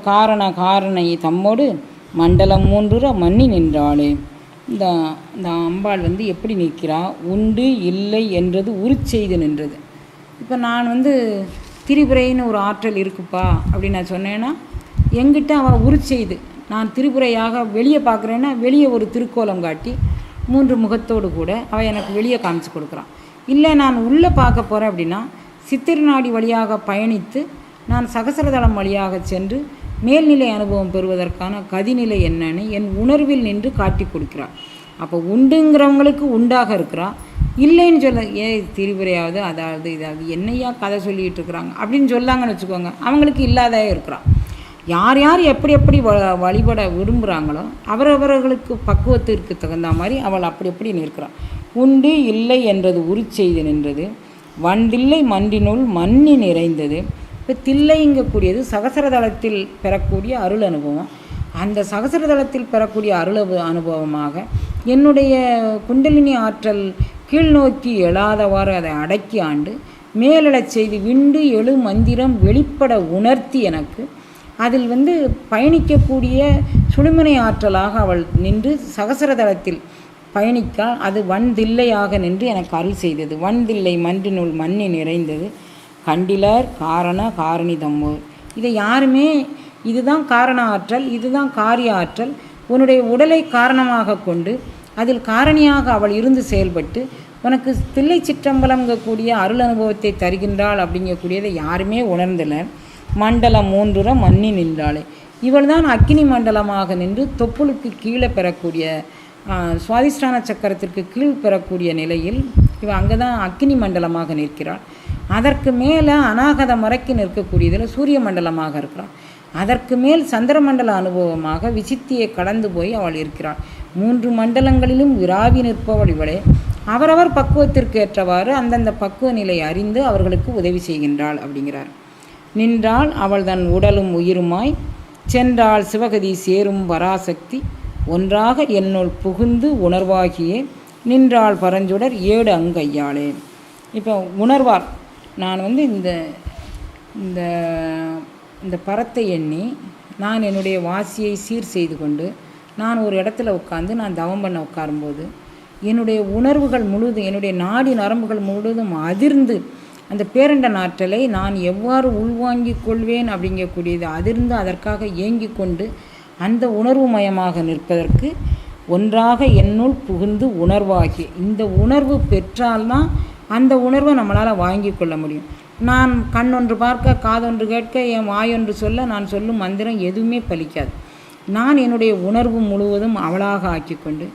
காரண காரணை தம்மோடு மண்டலம் மூன்றுற மன்னி நின்றாளே. இந்த இந்த அம்பாள் வந்து எப்படி நிற்கிறா? உண்டு இல்லை என்றது உருச்செய்து நின்றது. இப்போ நான் வந்து திரிபுரைன்னு ஒரு ஆற்றல் இருக்குப்பா அப்படின்னு நான் சொன்னேன்னா எங்கிட்ட அவள் உருச்செய்து நான் திரிபுரையாக வெளியே பார்க்குறேன்னா வெளியே ஒரு திருக்கோலம் காட்டி மூன்று முகத்தோடு கூட அவள் எனக்கு வெளியே காமிச்சு கொடுக்குறான் இல்லை நான் உள்ளே பார்க்க போகிறேன் அப்படின்னா சித்திரநாடி வழியாக பயணித்து நான் சகசரதளம் வழியாக சென்று மேல்நிலை அனுபவம் பெறுவதற்கான கதிநிலை என்னன்னு என் உணர்வில் நின்று காட்டி கொடுக்கிறாள் அப்போ உண்டுங்கிறவங்களுக்கு உண்டாக இருக்கிறா. இல்லைன்னு சொல்ல ஏ திரிபுரையாவது அதாவது இதாவது என்னையா கதை சொல்லிகிட்டு இருக்கிறாங்க? அப்படின்னு சொல்லாங்கன்னு வச்சுக்கோங்க. அவங்களுக்கு இல்லாதே இருக்கிறான் யார் யார் எப்படி எப்படி வ வழிபட விரும்புகிறாங்களோ அவரவர்களுக்கு பக்குவத்திற்கு தகுந்த மாதிரி அவள் அப்படி எப்படி நிற்கிறாள் உண்டு இல்லை என்றது உருச்செய்து நின்றது. வண்டில்லை மண்டினுள் மண்ணி நிறைந்தது. இப்போ தில்லைங்கக்கூடியது சகசரதளத்தில் பெறக்கூடிய அருள் அனுபவம். அந்த சகசரதளத்தில் பெறக்கூடிய அருள் அனுபவமாக என்னுடைய குண்டலினி ஆற்றல் கீழ்நோக்கி எழாதவாறு அதை அடக்கி ஆண்டு மேலெழச் செய்து விண்டு எழு மந்திரம் வெளிப்பட உணர்த்தி எனக்கு அதில் வந்து பயணிக்கக்கூடிய சுழுமனை ஆற்றலாக அவள் நின்று சகசரதளத்தில் பயணிக்க அது வன்தில்லையாக நின்று எனக்கு அருள் செய்தது. வன்தில்லை மன்றினுள் மண்ணி நிறைந்தது. கண்டிலர் காரண காரணி தம்மோர் இதை யாருமே இதுதான் காரண ஆற்றல் இதுதான் காரிய ஆற்றல் உன்னுடைய உடலை காரணமாக கொண்டு அதில் காரணியாக அவள் இருந்து செயல்பட்டு உனக்கு தில்லை சிற்றம்பலங்கக்கூடிய அருள் அனுபவத்தை தருகின்றாள் அப்படிங்கக்கூடியதை யாருமே உணர்ந்தனர் மண்டலம் மூன்றுற மண்ணி நின்றாளே. இவள் தான் அக்கினி மண்டலமாக நின்று தொப்புளுக்கு கீழே பெறக்கூடிய சுவாதிஷ்டான சக்கரத்திற்கு கீழ் பெறக்கூடிய நிலையில் இவள் அங்கே தான் அக்கினி மண்டலமாக நிற்கிறாள். அதற்கு மேலே அநாகத மறைக்கு நிற்கக்கூடியதில் சூரிய மண்டலமாக இருக்கிறாள் அதற்கு மேல் சந்திரமண்டல அனுபவமாக விசித்தியை கடந்து போய் அவள் இருக்கிறாள். மூன்று மண்டலங்களிலும் விராவி நிற்பவள் இவளே. அவரவர் பக்குவத்திற்கு ஏற்றவாறு அந்தந்த பக்குவ நிலை அறிந்து அவர்களுக்கு உதவி செய்கின்றாள் அப்படிங்கிறார். நின்றால் அவள் தன் உடலும் உயிருமாய் சென்றாள் சிவகதி சேரும் பராசக்தி ஒன்றாக என்னுள் புகுந்து உணர்வாகியே நின்றாள் பரஞ்சுடர் ஏடு அங்கையாளே. இப்போ உணர்வார். நான் வந்து இந்த இந்த இந்த பரத்தை எண்ணி நான் என்னுடைய வாசியை சீர் செய்து கொண்டு நான் ஒரு இடத்துல உட்காந்து நான் தவம் பண்ண உட்காரும்போது என்னுடைய உணர்வுகள் முழுதும் என்னுடைய நாடி நரம்புகள் முழுவதும் அதிர்ந்து அந்த பேரண்ட நாற்றலை நான் எவ்வாறு உள்வாங்கிக் கொள்வேன் அப்படிங்கக்கூடியது அதிர்ந்து அதற்காக ஏங்கிக் கொண்டு அந்த உணர்வு மயமாக நிற்பதற்கு ஒன்றாக என்னுள் புகுந்து உணர்வாகி இந்த உணர்வு பெற்றால்தான் அந்த உணர்வை நம்மளால் வாங்கி கொள்ள முடியும். நான் கண் ஒன்று பார்க்க காதொன்று கேட்க என் வாயொன்று சொல்ல நான் சொல்லும் மந்திரம் எதுவுமே பலிக்காது. நான் என்னுடைய உணர்வு முழுவதும் அவளாக ஆக்கிக்கொண்டு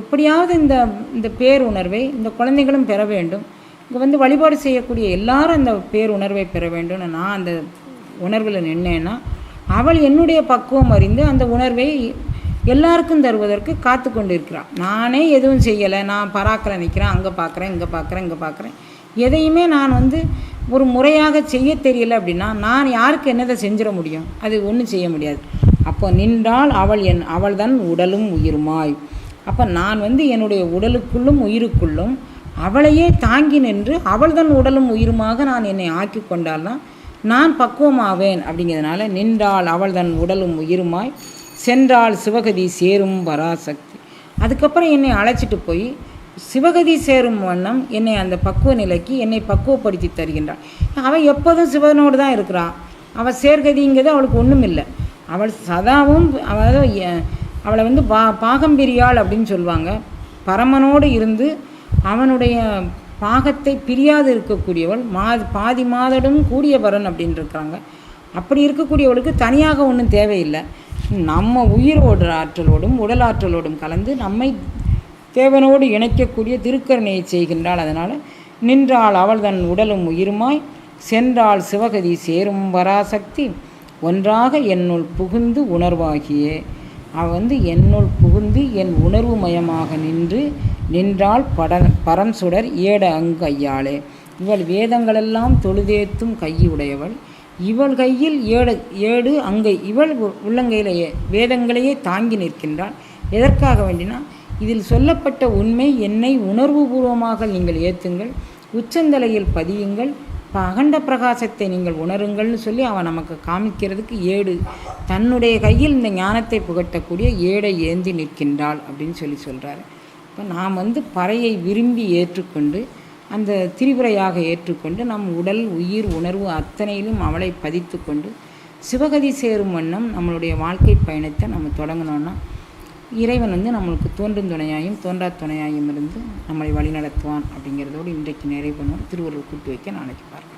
எப்படியாவது இந்த இந்த பேருணர்வை இந்த குழந்தைகளும் பெற வேண்டும். இங்கே வந்து வழிபாடு செய்யக்கூடிய எல்லாரும் அந்த பேருணர்வை பெற வேண்டும்னு நான் அந்த உணர்வில் நின்னேன்னா அவள் என்னுடைய பக்குவம் அறிந்து அந்த உணர்வை எல்லாருக்கும் தருவதற்கு காத்து கொண்டிருக்கிறான் நானே எதுவும் செய்யலை. நான் பராக்கில் நிற்கிறேன் அங்கே பார்க்குறேன் இங்கே பார்க்குறேன் இங்கே பார்க்குறேன் எதையுமே நான் வந்து ஒரு முறையாக செய்ய தெரியல அப்படின்னா நான் யாருக்கு என்னதை செஞ்சிட முடியும்? அது ஒன்றும் செய்ய முடியாது. அப்போ நின்றால் அவள் என் அவள் தான் உடலும் உயிருமாய். அப்போ நான் வந்து என்னுடைய உடலுக்குள்ளும் உயிருக்குள்ளும் அவளையே தாங்கி நின்று அவள்தான் உடலும் உயிருமாக நான் என்னை ஆக்கி கொண்டால்தான் நான் பக்குவமாவேன் அப்படிங்கிறதுனால நின்றாள் அவள் தன் உடலும் உயிருமாய். சென்றாள் சிவகதி சேரும் பராசக்தி. அதுக்கப்புறம் என்னை அழைச்சிட்டு போய் சிவகதி சேரும் வண்ணம் என்னை அந்த பக்குவ நிலைக்கு என்னை பக்குவப்படுத்தி தருகின்றாள். அவள் எப்போதும் சிவனோடு தான் இருக்கிறாள் அவள் சேர்கதிங்கிறது அவளுக்கு ஒன்றும் இல்லை அவள் சதாவும் அதாவது அவளை வந்து பா பாகம்பிரியாள் அப்படின்னு சொல்லுவாங்க. பரமனோடு இருந்து அவனுடைய பாகத்தை பிரியாது இருக்கக்கூடியவள் மா பாதி மாதடும் கூடியவரன் அப்படின்னு இருக்காங்க அப்படி இருக்கக்கூடியவளுக்கு தனியாக ஒன்றும் தேவையில்லை. நம்ம உயிரோடு ஆற்றலோடும் உடல் ஆற்றலோடும் கலந்து நம்மை தேவனோடு இணைக்கக்கூடிய திருக்கருணையை செய்கின்றாள். அதனால் நின்றாள் அவள் தன் உடலும் உயிருமாய் சென்றாள் சிவகதி சேரும் வராசக்தி ஒன்றாக என்னுள் புகுந்து உணர்வாகியே. அவள் வந்து என்னுள் புகுந்து என் உணர்வு மயமாக நின்று நின்றாள் பட பரம் சுடர் ஏட அங்கு ஐயாளே. இவள் வேதங்களெல்லாம் தொழுதேத்தும் கையுடையவள். இவள் கையில் ஏடு ஏடு அங்கை. இவள் உ- உள்ளங்கையிலேயே வேதங்களையே தாங்கி நிற்கின்றாள். எதற்காக வேண்டினா இதில் சொல்லப்பட்ட உண்மை என்னை உணர்வுபூர்வமாக நீங்கள் ஏற்றுங்கள் உச்சந்தலையில் பதியுங்கள். அகண்ட பிரகாசத்தை நீங்கள் உணருங்கள்னு சொல்லி அவன் நமக்கு காமிக்கிறதுக்கு ஏடு. தன்னுடைய கையில் இந்த ஞானத்தை புகட்டக்கூடிய ஏடை ஏந்தி நிற்கின்றாள் அப்படின்னு சொல்லி சொல்கிறாரு இப்போ நாம் வந்து பறையை விரும்பி ஏற்றுக்கொண்டு அந்த திரிபுரையாக ஏற்றுக்கொண்டு நம் உடல் உயிர் உணர்வு அத்தனையிலும் அவளை பதித்து கொண்டு சிவகதி சேரும் வண்ணம் நம்மளுடைய வாழ்க்கை பயணத்தை நம்ம தொடங்கினோன்னா இறைவன் வந்து நம்மளுக்கு தோன்றும் துணையாயும் தோன்றா துணையாயும் இருந்து நம்மளை வழிநடத்துவான் அப்படிங்கிறதோடு இன்றைக்கு நிறைவு பண்ணுவோம். திருவள்ளுவர் கூட்டு வைக்க நாளைக்கு பார்க்கலாம்.